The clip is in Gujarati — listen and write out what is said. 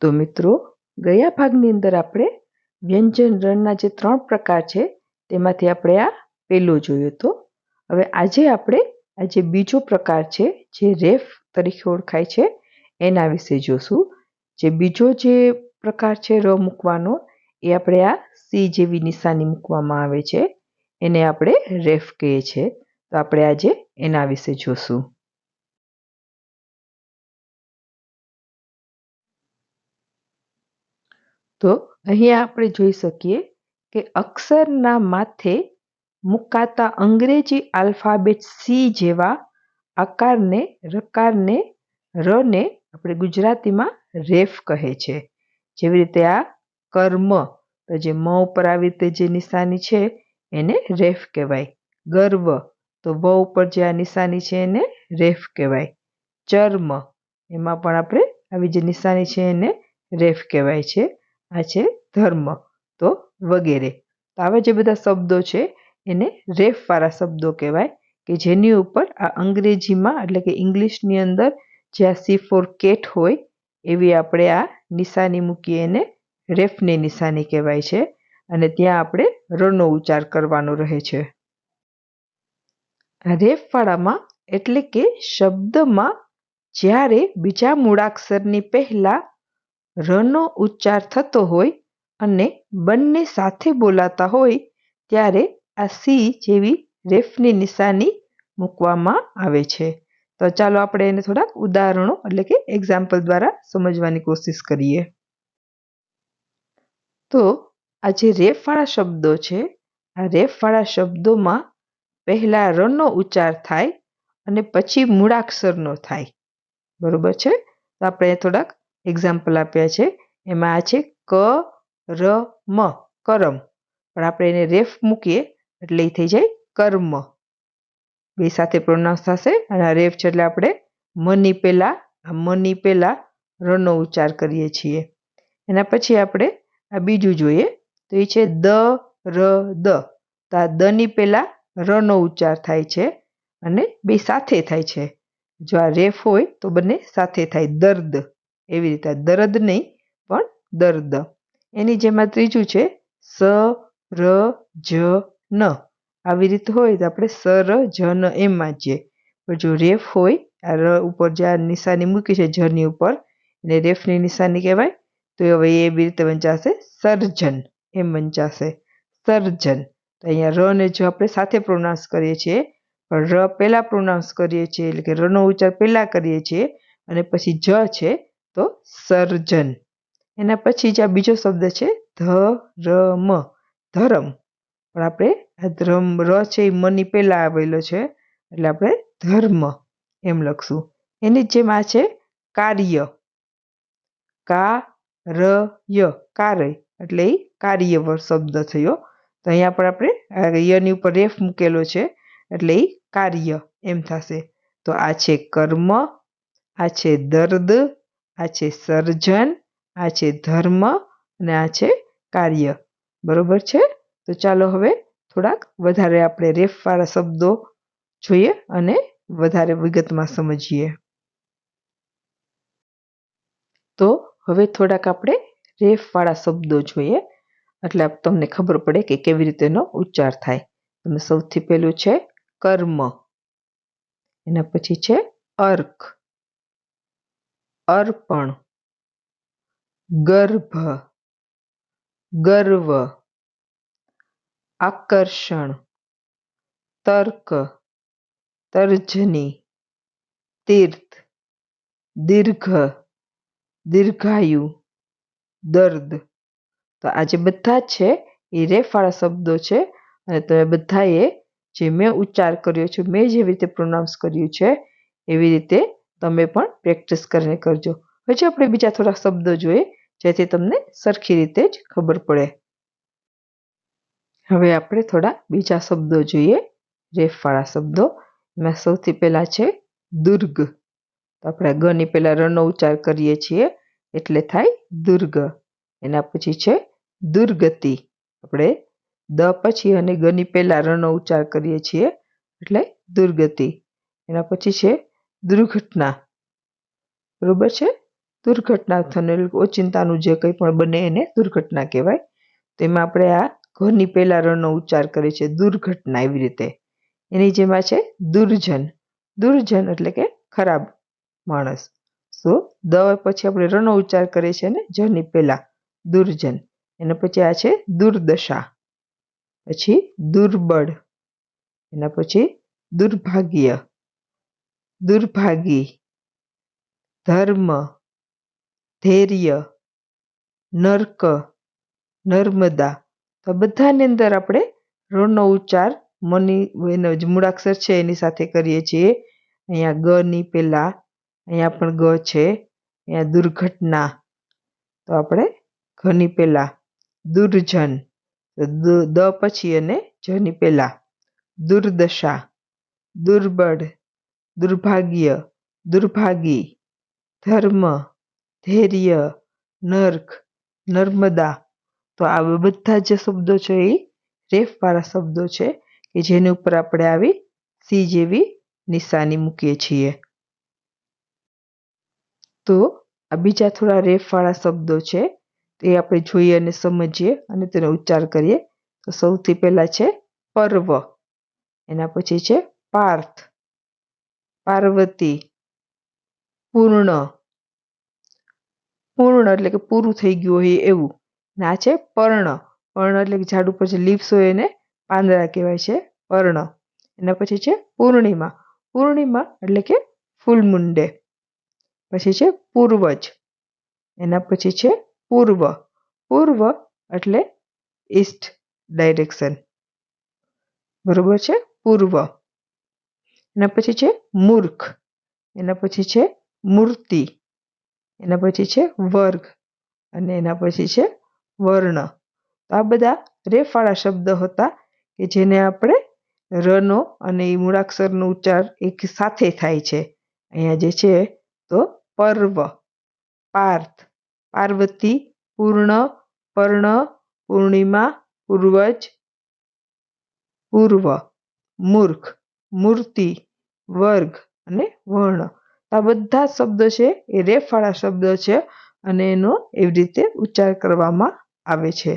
તો મિત્રો, ગયા ભાગની અંદર આપણે વ્યંજન રણના જે ત્રણ પ્રકાર છે, તેમાંથી આપણે આ પહેલો જોયો હતો હવે આજે આપણે આ જે બીજો પ્રકાર છે, જે રેફ તરીકે ઓળખાય છે, એના વિશે જોશું. જે બીજો જે પ્રકાર છે, ર મૂકવાનો, એ આપણે આ સી જેવી નિશાની મૂકવામાં આવે છે. એને આપણે રેફ કહીએ છીએ. તો આપણે આજે એના વિશે જોશું. તો અહીંયા આપણે જોઈ શકીએ કે અક્ષરના માથે મુકાતા અંગ્રેજી આલ્ફાબેટ સી જેવા આકારને, રકારને, રને આપણે ગુજરાતીમાં રેફ કહે છે. જેવી રીતે આ કર્મ, તો જે મ ઉપર આવી રીતે જે નિશાની છે, એને રેફ કહેવાય. ગર્વ, તો વ ઉપર જે આ નિશાની છે, એને રેફ કહેવાય. ચર્મ, એમાં પણ આપણે આવી જે નિશાની છે, એને રેફ કહેવાય છે. આ છે ધર્મ તો વગેરે. તો આવા જે બધા શબ્દો છે, એને રેફવાળા શબ્દો કહેવાય કે જેની ઉપર આ અંગ્રેજીમાં એટલે કે ઇંગ્લિશની અંદર જે આ સી ફોર કેટ હોય, એવી આપણે આ નિશાની મૂકીએ એને રેફની નિશાની કહેવાય છે. અને ત્યાં આપણે રનો ઉચ્ચાર કરવાનો રહે છે. રેફવાળામાં એટલે કે શબ્દમાં જ્યારે બીજા મૂળાક્ષરની પહેલા રનો ઉચ્ચાર થતો હોય અને બંને સાથે બોલાતા હોય ત્યારે આ સી જેવી રેફની નિશાની મૂકવામાં આવે છે. તો ચાલો આપણે એને થોડાક ઉદાહરણો એટલે કે એક્ઝામ્પલ દ્વારા સમજવાની કોશિશ કરીએ. તો આ જે રેફવાળા શબ્દો છે, આ રેફવાળા શબ્દોમાં પહેલાં રનો ઉચ્ચાર થાય અને પછી મૂળાક્ષરનો થાય. બરોબર છે? તો આપણે થોડાક એક્ઝામ્પલ આપ્યા છે. એમાં આ છે ક, ર, મ, કરમ. પણ આપણે એને રેફ મૂકીએ એટલે એ થઈ જાય કર્મ. બે સાથે પ્રોનાઉન્સ થશે અને આ રેફ છે એટલે આપણે મની પહેલાં, આ મની પહેલાં રનો ઉચ્ચાર કરીએ છીએ. એના પછી આપણે આ બીજું જોઈએ. તો એ છે દ, ર, દ. તો આ દની પહેલાં રનો ઉચ્ચાર થાય છે અને બે સાથે થાય છે. જો આ રેફ હોય તો બંને સાથે થાય દર્દ. એવી રીતે દર્દ નહીં, પણ દર્દ. એની જેમાં ત્રીજું છે, સ, ર, જ, ન. આવી રીતે હોય તો આપણે સર ન એમ વાંચીએ. પણ જો રેફ હોય, આ ર ઉપર જે આ નિશાની મૂકી છે, જની ઉપર, એને રેફની નિશાની કહેવાય, તો હવે એવી રીતે વંચાશે, સર્જન એમ વંચાશે. સર્જન. તો અહીંયા ર ને જો આપણે સાથે પ્રોનાઉન્સ કરીએ છીએ. પણ ર પહેલાં પ્રોનાઉન્સ કરીએ છીએ, એટલે કે રનો ઉચ્ચાર પહેલાં કરીએ છીએ, અને પછી જ છે તો સર્જન. એના પછી જે આ બીજો શબ્દ છે ધરમ. ધરમ. પણ આપણે આ ધર્મ, ર છે એ મની પહેલાં આવેલો છે, એટલે આપણે ધર્મ એમ લખશું. એની જેમ આ છે કાર્ય. કા ર ય કાર્ય. એટલે એ કાર્ય શબ્દ થયો. તો અહીંયા પણ આપણે યની ઉપર રેફ મૂકેલો છે, એટલે એ કાર્ય એમ થશે. તો આ છે કર્મ, આ છે દર્દ આ છે સર્જન, આ છે ધર્મ અને આ છે કાર્ય. બરોબર છે? તો ચાલો હવે થોડાક વધારે આપણે રેફવાળા શબ્દો જોઈએ અને વધારે વિગતમાં સમજીએ. તો હવે થોડાક આપણે રેફવાળા શબ્દો જોઈએ. એટલે તમને ખબર પડે કે કેવી રીતે એનો ઉચ્ચાર થાય. તમે સૌથી પહેલું છે કર્મ. એના પછી છે અર્ક. અર્પણ, ગર્ભ, ગર્વ, આકર્ષણ, તર્ક, તર્જની, તીર્થ, દીર્ઘ, દીર્ઘાયુ, દર્દ. તો આ જે બધા છે, એ રેફવાળા શબ્દો છે. અને તમે બધાએ જે મેં ઉચ્ચાર કર્યો છે, મેં જેવી રીતે પ્રોનાઉન્સ કર્યું છે, એવી રીતે તમે પણ પ્રેક્ટિસ કરીને કરજો. હજી આપણે બીજા થોડા શબ્દો જોઈએ, જેથી તમને સરખી રીતે જ ખબર પડે. હવે આપણે થોડા બીજા શબ્દો જોઈએ, રેફવાળા શબ્દો. એમાં સૌથી પહેલા છે દુર્ગ. તો આપણે ગની પહેલાં રનો ઉચ્ચાર કરીએ છીએ, એટલે થાય દુર્ગ. એના પછી છે દુર્ગતિ. આપણે દ પછી અને ગની પહેલાં રનો ઉચ્ચાર કરીએ છીએ, એટલે દુર્ગતિ. એના પછી છે દુર્ઘટના. બરોબર છે? દુર્ઘટના થનેલ ઓચિંતાનું જે કંઈ પણ બને એને દુર્ઘટના કહેવાય. તેમાં આપણે આ ઘરની પહેલા રણનો ઉચ્ચાર કરીએ છીએ દુર્ઘટના એવી રીતે. એની જેમાં છે દુર્જન. દુર્જન એટલે કે ખરાબ માણસ. સો, દ પછી આપણે રણનો ઉચ્ચાર કરીએ છીએ ને જની પહેલા. દુર્જન. એના પછી આ છે દુર્દશા. પછી દુર્બળ. એના પછી દુર્ભાગ્ય. દુર્ભાગી, ધર્મ, ધૈર્ય, નર્ક, નર્મદા. તો બધાની અંદર આપણે ઋણનો ઉચ્ચાર, મની, એનો જ મૂળાક્ષર છે એની સાથે કરીએ છીએ. અહીંયા ગ ની પહેલા, અહીંયા પણ ગ છે. અહીંયા દુર્ઘટના. તો આપણે ઘની પહેલાં, દુર્જન. દ પછી અને જની પહેલાં, દુર્દશા, દુર્બળ. દુર્ભાગ્ય, દુર્ભાગી, ધર્મ, ધૈર્ય, નર્ક, નર્મદા. તો આ બધા જે શબ્દો છે એ રેફવાળા શબ્દો છે કે જેની ઉપર આપણે આવી સી જેવી નિશાની મૂકીએ છીએ. તો આ બીજા થોડા રેફવાળા શબ્દો છે એ આપણે જોઈએ અને સમજીએ અને તેનો ઉચ્ચાર કરીએ. તો સૌથી પહેલા છે પર્વ. એના પછી છે પાર્થ. પાર્વતી, પૂર્ણ. પૂર્ણ એટલે કે પૂરું થઈ ગયું હોય એવું. ને છે પર્ણ. પર્ણ એટલે કે ઝાડ ઉપર જે લીવ્સ હોય એને પાંદડા કહેવાય છે, પર્ણ. એના પછી છે પૂર્ણિમા. પૂર્ણિમા એટલે કે ફૂલ મુંડે પછી છે પૂર્વજ. એના પછી છે પૂર્વ. પૂર્વ એટલે ઈસ્ટ ડાયરેક્શન બરોબર છે? પૂર્વ. એના પછી છે મૂર્ખ. એના પછી છે મૂર્તિ. એના પછી છે વર્ગ. અને એના પછી છે વર્ણ. તો આ બધા રેફાળા શબ્દ હતા કે જેને આપણે રનો અને એ મૂળાક્ષરનો ઉચ્ચાર એક સાથે થાય છે. અહીંયા જે છે તો પર્વ, પાર્થ, પાર્વતી, પૂર્ણ, પર્ણ, પૂર્ણિમા, પૂર્વજ, પૂર્વ, મૂર્ખ. મૂર્તિ, વર્ગ અને વર્ણ. આ બધા શબ્દો છે, એ રેફવાળા શબ્દ છે અને એનો એવી રીતે ઉચ્ચાર કરવામાં આવે છે.